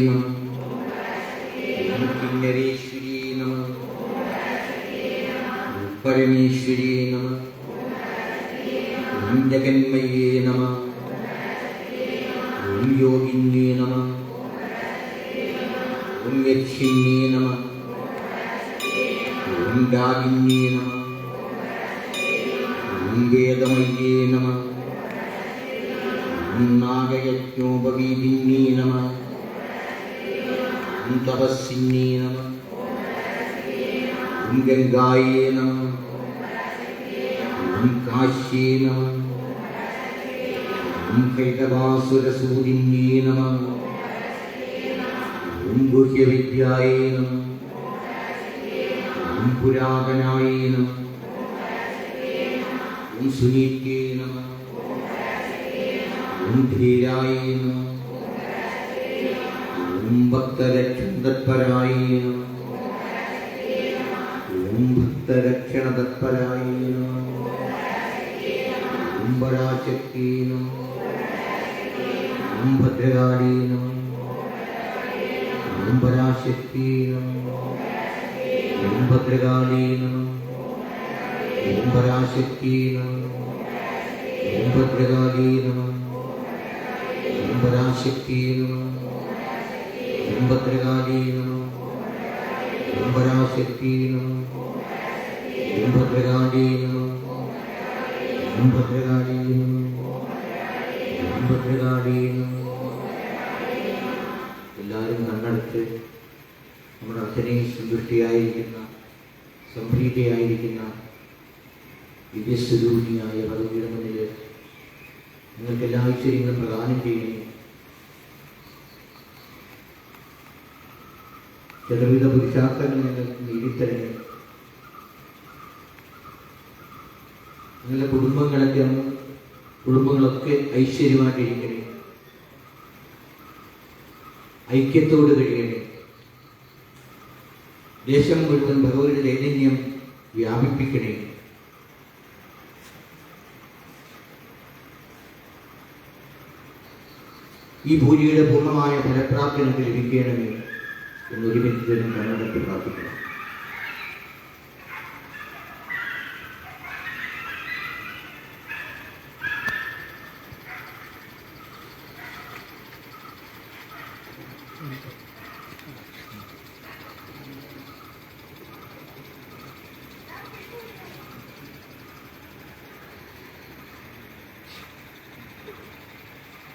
നമ കിന്നരീശ്വരി നമ യോഗിന്യേ നമ ഓം യക്ഷിന്യേ നമ രാഗിന്യേ നമ നാഗയജ്ഞോപവീതിന്യേ തപസ്സിന്യേ നമ ഗംഗായേ നമ കാശ്യേ നമ ഓം കൈതവാസുരസൂരിന്യേ നമ ഗുഹ്യവിദ്യായേ നമ ഓം പുരാതനായേ നമ സുനീത്യേ നമ ധീരായേ നമ ഓം ഭക്തരക്ഷണതത്പരായേ നമ ഓം ഭക്തരക്ഷണതത്പരായേ നമ ഓം പരാശക്തി നമ ഓം ഭദ്രകാളി ഭദ്രകാളി നമ എല്ലാവരും നമ്മുടെ അച്ഛനെ സംപ്രീതിയായിരിക്കുന്ന ദിവ്യസ്വരൂപിയായ ഭഗവതിയുടെ മുന്നിൽ നിങ്ങൾക്ക് എല്ലാ ഐശ്വര്യങ്ങളും പ്രദാനം ചെയ്യണേ ചിലവിധ പുരുഷാർത്ഥങ്ങൾ നിങ്ങൾക്ക് നേടിത്തരണേ നിങ്ങളുടെ കുടുംബങ്ങളൊക്കെ അന്ന് കുടുംബങ്ങളൊക്കെ ഐശ്വര്യമായിട്ടിരിക്കണേ ഐക്യത്തോട് കഴിയണേ ദേശം മുഴുവൻ ഭഗവതിയുടെ ചൈതന്യം വ്യാപിപ്പിക്കണേ. ഈ ഭൂരിയുടെ പൂർണമായ ഫലപ്രാപ്തി നമുക്ക് ലഭിക്കണമേ എന്നൊരു മിനിറ്റിനും കണ്ണടത്ത് പ്രാർത്ഥിക്കണം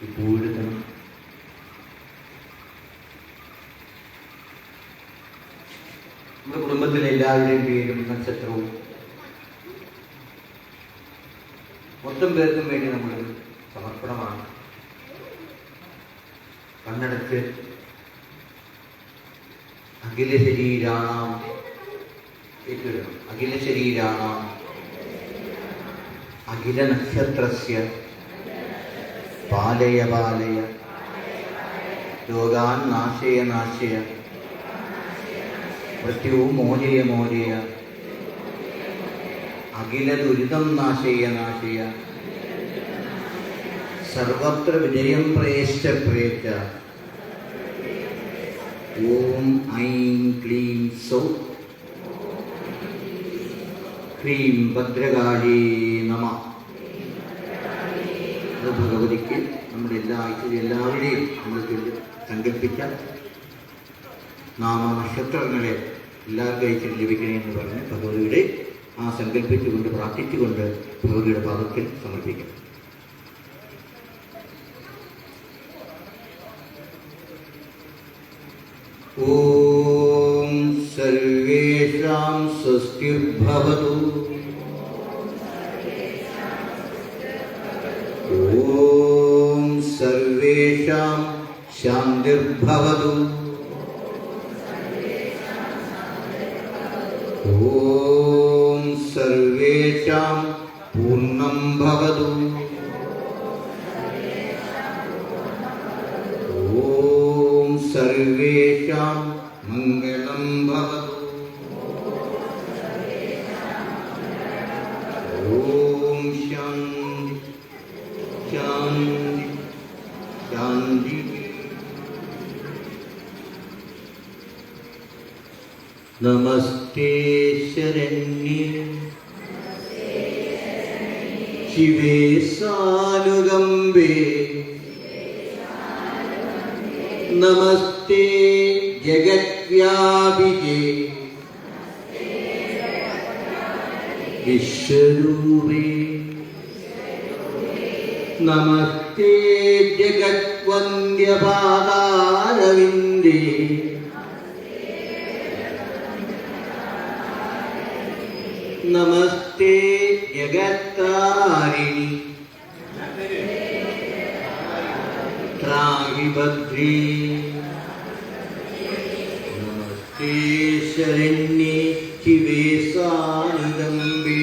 ഈ പൂവെടുക്കണം നമ്മുടെ കുടുംബത്തിലെ എല്ലാവരുടെയും പേരും നക്ഷത്രവും. മൊത്തം പേർക്കും വേണ്ടി നമ്മൾ സമർപ്പണമാണ്. കണ്ണടച്ച് അഖില ശരീരാണാം അഖില ശരീരാണാം അഖില നക്ഷത്രസ്യ പാലയ പാലയ. ലോകാൻ നാശയ നാശയ. മൃത്യു മോചയ മോചയ. അഖില ദുരിതം നാശയ നാശയ. സർവത്ര വിജയം പ്രേശ്ച പ്രേച്ച ഓം ഐം ക്ലീം സൗ. ക്രീം ഭദ്രകാളി നമ. ഭഗവതിക്ക് നമ്മുടെ എല്ലാ എല്ലാവരെയും നമ്മൾ ചൊല്ലി സങ്കല്പിച്ച നാമ നക്ഷത്രങ്ങളെ എല്ലാവർക്കും ഐശ്വര്യം ലഭിക്കണേ എന്ന് പറഞ്ഞ് ഭഗവതിയുടെ ആ സങ്കല്പിച്ചുകൊണ്ട് പ്രാർത്ഥിച്ചുകൊണ്ട് ഭഗവതിയുടെ പാദത്തിൽ സമർപ്പിക്കണം ഓം സർവേഷാം സ്വസ്തിർഭവതു. ഓം സർവേഷാം ശാന്തിർഭവതു. ॐ सर्वेषां पूर्णं भवतु। ॐ सर्वेषां मङ्गलं भवतु। ॐ शान्ति नमस्ते। ശരണ്യേ ശിവേ സാനുകമ്പേ നമസ്തേ ജഗദ്വ്യാപികേ വിശ്വരൂപേ. നമസ്തേ ജഗദ്വന്ദ്യപാദാരവിന്ദേ नमस्ते जगत्तारिणि त्राहि जगत्राणिभद्री नमस्ते शरण्ये शिवे सानुदम्बे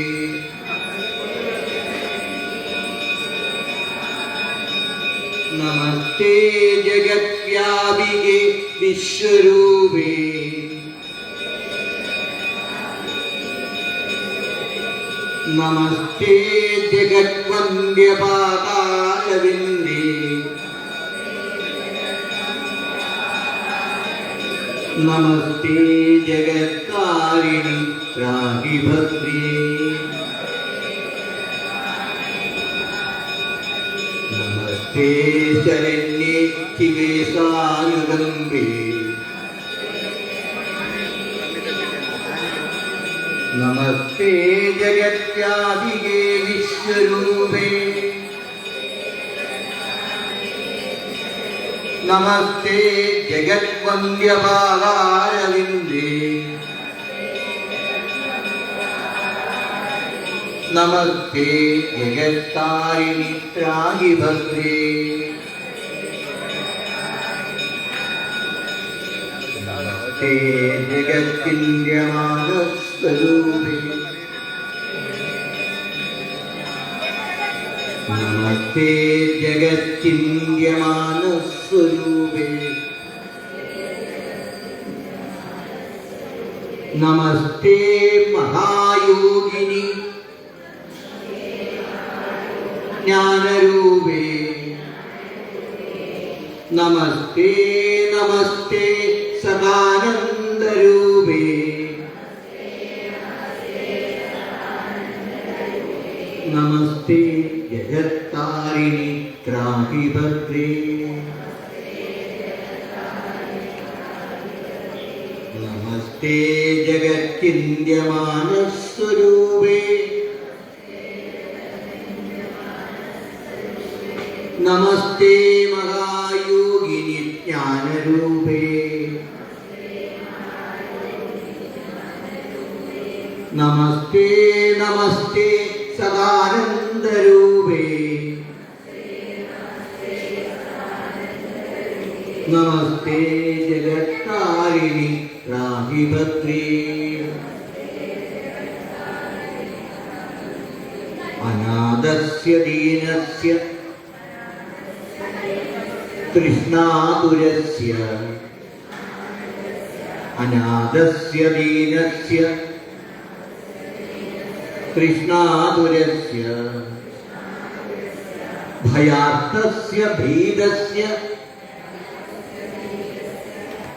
नमस्ते जगत्यादिये विश्वरूपे। नमस्ते जगद्वन्द्यपादारविन्दे नमस्ते जगत्तारिणि राहि भद्रे नमस्ते शरण्ये शिवे सानुगम्बे नमस्ते जगत्यादिगे विश्वरूपे नमस्ते जगद्वन्द्यपादारविन्दे नमस्ते जगत्तारिणि त्राहि भद्रे नमस्ते जगत्किन्द्यमानस्वरूपे नमस्ते जगच्चिन्त्यमानस्वरूपे नमस्ते महायोगिनि ज्ञानरूपे नमस्ते नमस्ते सदानन्दरूपे ജഗത്താരിണി ത്രാഹി ഭദ്രേ നമസ്തേ ജഗത്തിന്റെ മാനസ്വരൂപേ നമസ്തേ മഹായോഗിനി ജ്ഞാനരൂപേ നമസ്തേ നമസ്തേ സദാനന്ദ നമസ്തേ ജഗത്താരിണി രാഹിപത്രി അനാഥസ്യ ദീനസ്യ തൃഷ്ണാതുരസ്യ. അനാഥസ്യ ദീനസ്യ തൃഷ്ണാതുരസ്യ. ഭയാർത്ഥസ്യ ഭീതസ്യ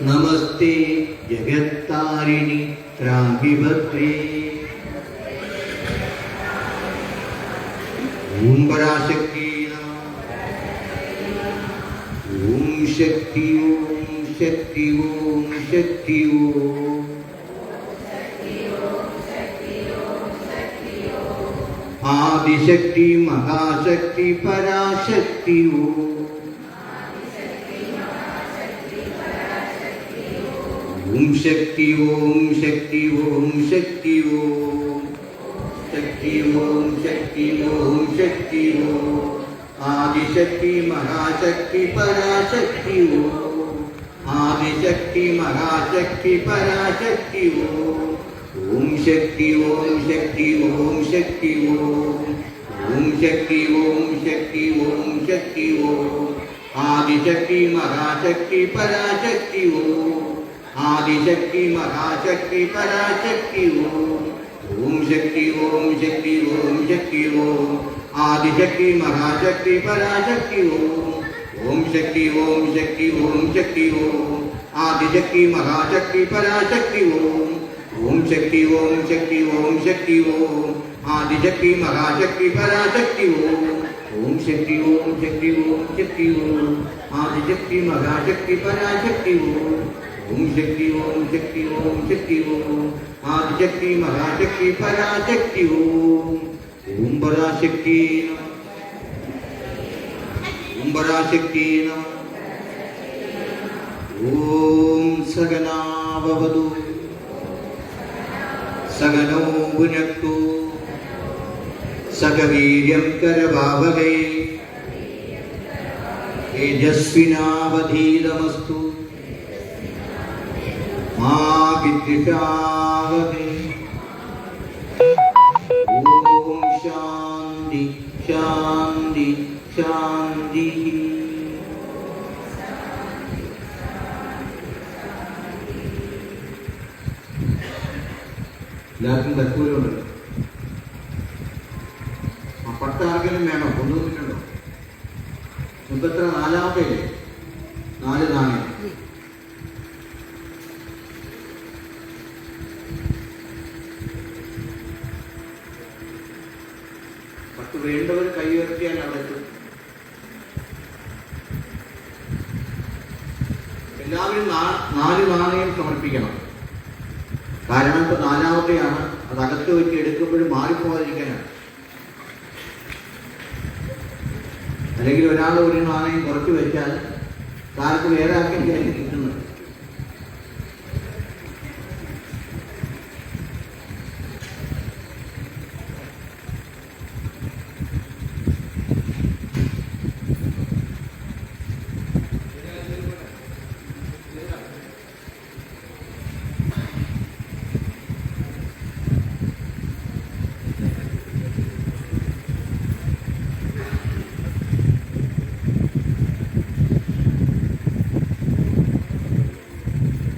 नमस्ते जगत्तारिणी रागिभद्रे। ओम पराशक्ति ओम शक्ति ओम शक्ति ओम शक्ति। ओम आदिशक्ति, महाशक्ति, पराशक्ति। ओम शक्ति ओम शक्ति ओम शक्ति ओम शक्ति ओम शक्ति ओम शक्ति ओम आदिशक्ति महाशक्ति पराशक्ति ओम आदिशक्ति महाशक्ति पराशक्ति ओम ओम शक्ति ओम शक्ति ओम शक्ति ओम ओम शक्ति ओम शक्ति ओम शक्ति ओम आदिशक्ति महाशक्ति पराशक्ति ओम ഓം ആദിശക്തി മഹാശക്തി പരാശക്തി ഓം ഓം ശക്തി ഓം ശക്തി ഓം ശക്തി ഓം ആദിശക്തി മഹാശക്തി പരാശക്തി ഓം ഓം ശക്തി ഓം ശക്തി ഓം ശക്തി ഓം ആദിശക്തി മഹാശക്തി പരാശക്തി ഓം ഓം ശക്തി ഓം ശക്തി ഓം ശക്തി ഓം ആദിശക്തി മഹാശക്തി പരാശക്തി ഓം ഓം ശക്തി ഓം ശക്തി ഓം ശക്തി ഓം ആദിശക്തി മഹാശക്തി പരാശക്തി ഓം ഓം ശക്തി ഓം ശക്തി ഓം ശക്തി ഓം ആദിശക്തി മഹാശക്തി പരാശക്തി ഓം ഓം പരാശക്തി നമഃ ഓം പരാശക്തി നമഃ ഓം സകനാവവതു സകനോ പുനക്തു സകവീര്യം കരവാവകൈ മാ വിദ്വിഷാവഹേ ഓം ശാന്തി ശാന്തി ശാന്തി. എല്ലാവർക്കും കർപ്പൂരമുണ്ട് ആ ആർക്കെങ്കിലും വേണോ? കൊണ്ടുവന്നിട്ടുണ്ടോ? മുപ്പത്ര നാലാമത്തെ നാല് നാണയം. വേണ്ടവർ കൈ ഉയർത്തിയാൽ എല്ലാവരും നാല് നാണയം സമർപ്പിക്കണം. കാരണം ഇപ്പൊ നാലാമത്തെയാണ്. അത് അകത്ത് വെച്ച് എടുക്കുമ്പോഴും മാറിപ്പോകാതിരിക്കാനാണ് അല്ലെങ്കിൽ ഒരാൾ ഒരു നാണയം കുറച്ച് വെച്ചാൽ കാലത്ത് വേറെ കിട്ടുന്നത്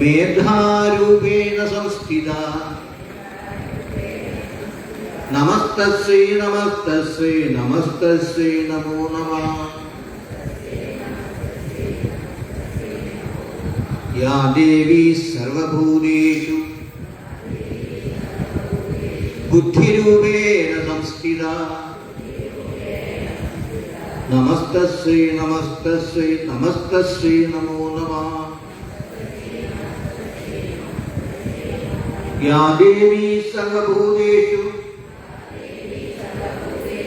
മേധാരൂപേണ സംസ്ഥിത. നമസ്തസ്വേ നമസ്തസ്വേ നമസ്തസ്വേ നമോ നമ. യാ ദേവി സർവഭൂതേഷു. ബുദ്ധിരൂപേണ സംസ്ഥിത. നമസ്തസ്വേ നമസ്തസ്വേ നമസ്തസ്വേ നമോ या देवी सर्वभूतेषु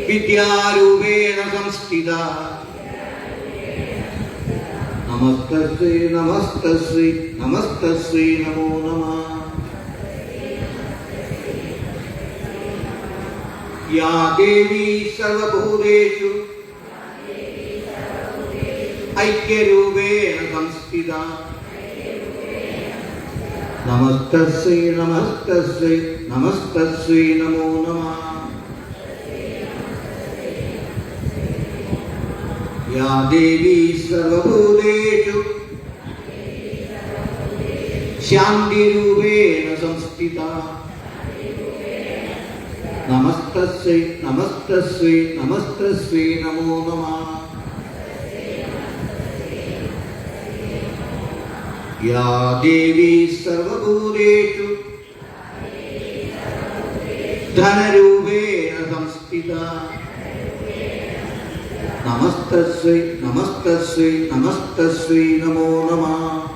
विद्यारूपेण संस्थिता नमस्तस्यै नमस्तस्यै नमस्तस्यै नमो नमः या देवी सर्वभूतेषु ऐक्यरूपेण संस्थिता നമസ്തസ്വൈ നമസ്തസ്വൈ നമസ്തസ്വൈ നമോ നമ. യാ ദേവി സർവഭൂതേഷു. ശാന്തിരൂപേണ സംസ്ഥിത. നമസ്തസ്വൈ നമസ്തസ്വൈ നമസ്തസ്വൈ നമോ നമഃ. या देवी सर्वभूतेषु। धनरूपेण संस्थिता। नमस्तस्यै नमस्तस्यै नमस्तस्यै नमो नमः।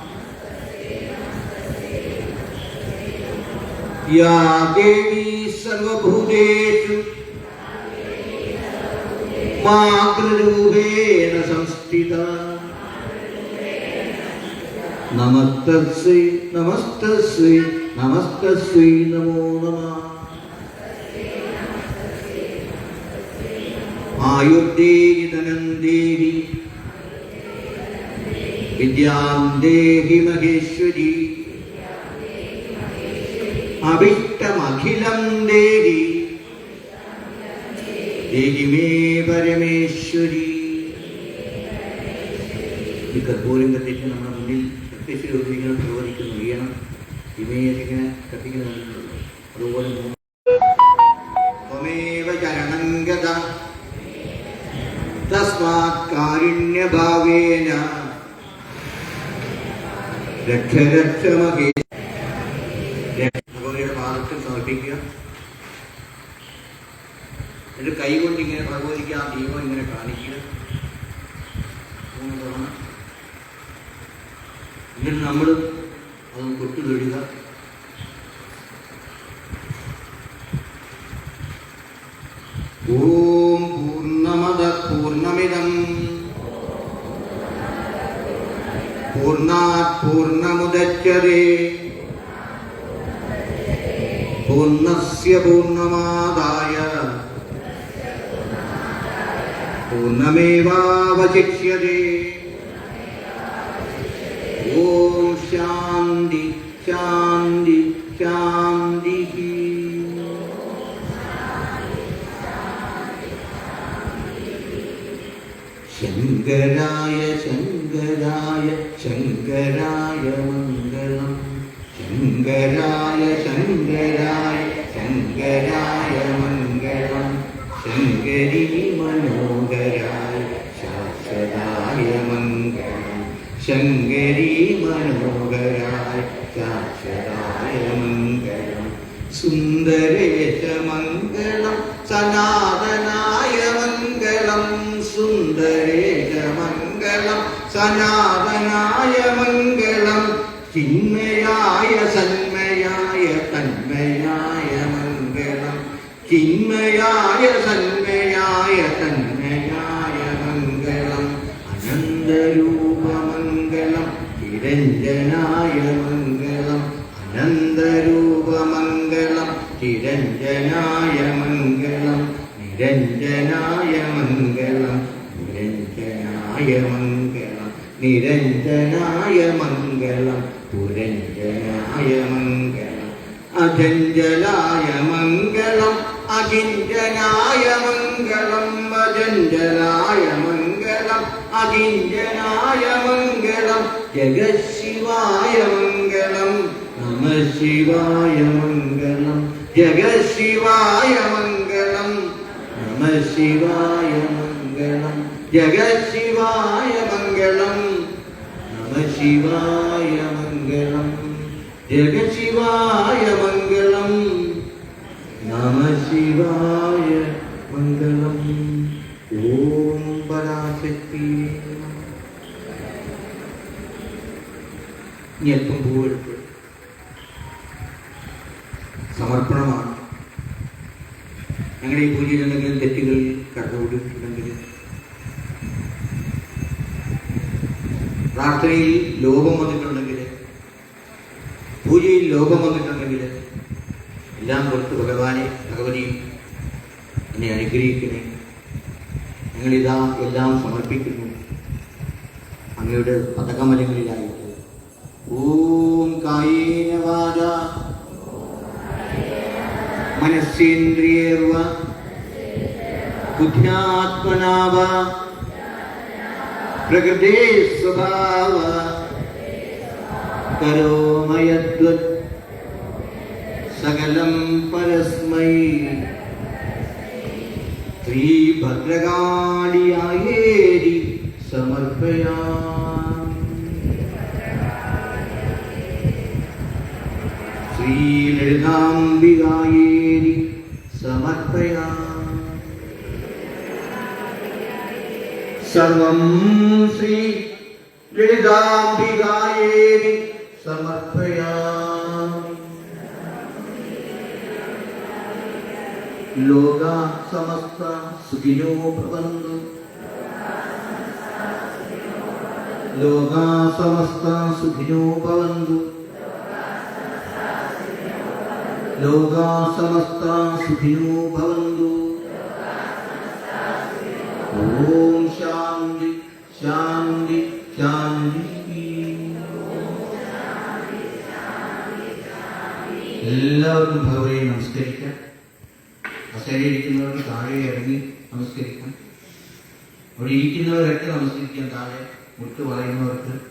या देवी सर्वभूतेषु। मातृरूपेण संस्थिता। നമസ്തസ്വൈ നമസ്തസ്വൈ നമസ്തസ്വൈ നമോ നമ. ആയുർദേഹി ധനം ദേഹി വിദ്യാം ദേഹി മഹേശ്വരി. അഭിഷ്ടമഖിലം ദേഹി ദേഹി മേ പരമേശ്വരി. ഈ കർപ്പൂരം കത്തിച്ച് നമ്മുടെ മുന്നിൽ ശശി ഇങ്ങനെ പ്രവചിക്കുന്നു ഈയണ ഇമേശിങ്ങനെ കത്തിക്കുന്ന അതുപോലെ തസ്മാത് കാരുണ്യഭാവേന. രക്ഷരക്ഷമഹേ ഭഗവതിയുടെ പാദത്തിൽ സമർപ്പിക്കുക. എന്നിട്ട് കൈകൊണ്ട് ഇങ്ങനെ പ്രകോപിക്കുക ആ ദീപം ഇങ്ങനെ കാണിക്കുക. നമ്മൾ അത് കൊട്ടു തൊഴുക. ഓം പൂർണമത പൂർണമിതം പൂർണാത് പൂർണമുദച്യതേ പൂർണസ്യ പൂർണമാദായ. പൂർണമേവാവശിഷ്യതേ. ശാന്തി ശാന്തി ശങ്കരായ ശങ്കരായ ശങ്കരായ മംഗളം. ശങ്കരായ ശങ്കരായ ശങ്കരായ മംഗളം. ശങ്കരി മനോഹരായ ശാശ്വതായ മംഗളം. ശങ്കരി മനോഹരായ ശാശ്വതായ മംഗളം മംഗളം നിരഞ്ജനായ മംഗളം പുരഞ്ജനായ മംഗളം അജഞ്ജലായ മംഗളം അകിഞ്ചനായ മംഗളം അജഞ്ജലായ മംഗളം അകിഞ്ചനായ മംഗളം ജഗശിവായ മംഗളം നമ ശിവായ മംഗളം ജഗശിവായ മംഗളം നമ ശിവായ മംഗളം ജഗശിവായ മംഗളം. നമ ശിവായ മംഗളം. ജഗശിവായ മംഗളം. നമ ശിവായ മംഗളം. ഓം പരാശക്തി. ഇനി അല്പം പൂവെടുത്ത് സമർപ്പണമാണ്. ഞങ്ങളുടെ ഈ പൂജയിൽ प्रकृते स्वभाव करोमयद्वत् सकलं परस्मै श्रीभद्रकाळियायेरि समर्पया श्रीललिताम्बिकायेरि समर्पया सर्वं श्री जडिदाम्बिकायै समर्पयामि। लोका समस्ता सुखिनो भवन्तु। लोका समस्ता सुखिनो भवन्तु। लोका समस्ता सुखिनो भवन्तु। ॐ ശാന്തി ശാന്തി എല്ലാവർക്കും ഭഗവതിയെ നമസ്കരിക്കാം. കസേരയിൽ ഇരിക്കുന്നവർക്ക് താഴെ ഇറങ്ങി നമസ്കരിക്കാം. അവിടെ ഇരിക്കുന്നവരൊക്കെ നമസ്കരിക്കാം. താഴെ മുട്ട് പറയുന്നവർക്ക്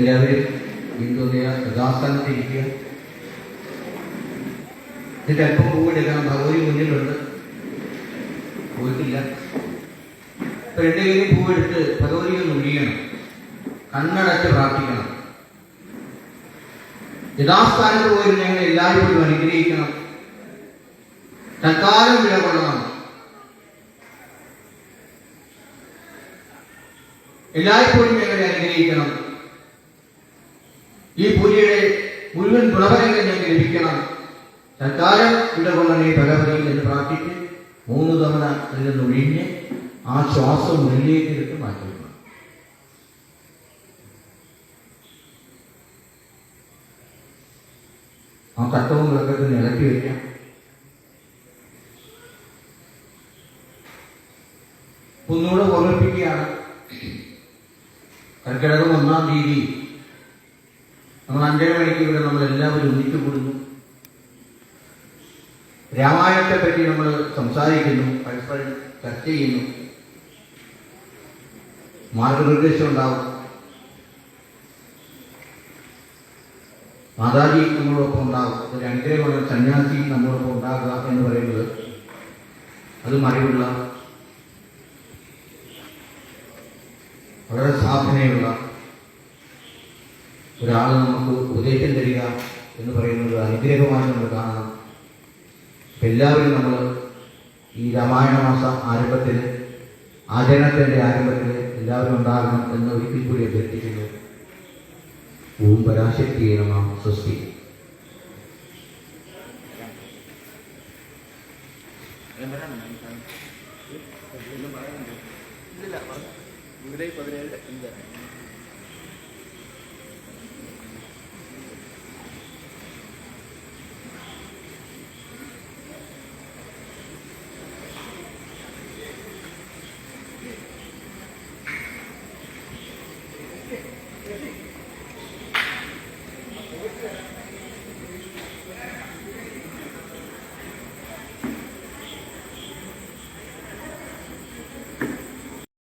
എല്ലാവരും ബിന്ദുദയ യഥാസ്ഥാനത്ത് ഇരിക്കുക എന്നിട്ട് അല്പം പൂവെടുക്കണം ഭഗവതി മുന്നിലുണ്ട്. പോയിട്ടില്ല. ഇപ്പൊ രണ്ട് കയ്യിൽ പൂവെടുത്ത് ഭഗവതി ഒന്ന് ഒഴിയണം കണ്ണടച്ച് പ്രാർത്ഥിക്കണം. യഥാസ്ഥാനത്ത് പോയി ഞങ്ങൾ എല്ലാവരും അനുഗ്രഹിക്കണം. തൽക്കാലം വില കൊള്ളണം. എല്ലായ്പ്പോഴും ഞങ്ങളെ അനുഗ്രഹിക്കണം. ഈ പൂജയുടെ മുഴുവൻ ഗുണഫലങ്ങൾ ഞങ്ങൾക്ക് ലഭിക്കണം. തൽക്കാലം ഇടകൊള്ളണേ ഭഗവതി എന്ന് പ്രാർത്ഥിച്ച് മൂന്ന് തവണ അതിൽ നിന്ന് ഒഴിഞ്ഞ് ആ ശ്വാസം ഉള്ളിലേക്ക് എടുത്ത് മാറ്റി ആ തട്ടവും വിളക്കത്തിന് ഇളക്കി വയ്ക്കാം ഒന്നുകൂടെ ഓർമ്മിപ്പിക്കുകയാണ്. കർക്കിടകം ഒന്നാം തീയതി നമ്മൾ അഞ്ചര മണിക്ക് ഇവിടെ നമ്മൾ എല്ലാവരും ഒന്നിച്ചു കൂടുന്നു രാമായണത്തെ പറ്റി നമ്മൾ സംസാരിക്കുന്നു പരസ്പരം ചർച്ച ചെയ്യുന്നു. മാർഗനിർദ്ദേശം ഉണ്ടാവും. മാതാജി നമ്മളോടൊപ്പം ഉണ്ടാവും. ഒരു അനുഗ്രഹമുള്ള സന്യാസി നമ്മളോടൊപ്പം ഉണ്ടാകുക എന്ന് പറയുന്നത് അത് മറിവുള്ള വളരെ സാധനയുള്ള ഒരാൾ നമുക്ക് ഉപദേശം തരിക എന്ന് പറയുന്നത് അനുഗ്രഹമായി നമ്മൾ കാണണം എല്ലാവരും നമ്മൾ ഈ രാമായണ മാസ ആരംഭത്തിൽ ആചരണത്തിന്റെ ആരംഭത്തിൽ എല്ലാവരും ഉണ്ടാകണം എന്ന് ഒരിക്കൽ കൂടി അഭ്യർത്ഥിക്കുന്നു ഓം പരാശക്തി നമാം സ്വസ്തി ഇല്ല ഇവിടെ പതിനേഴ് അഞ്ചാണ്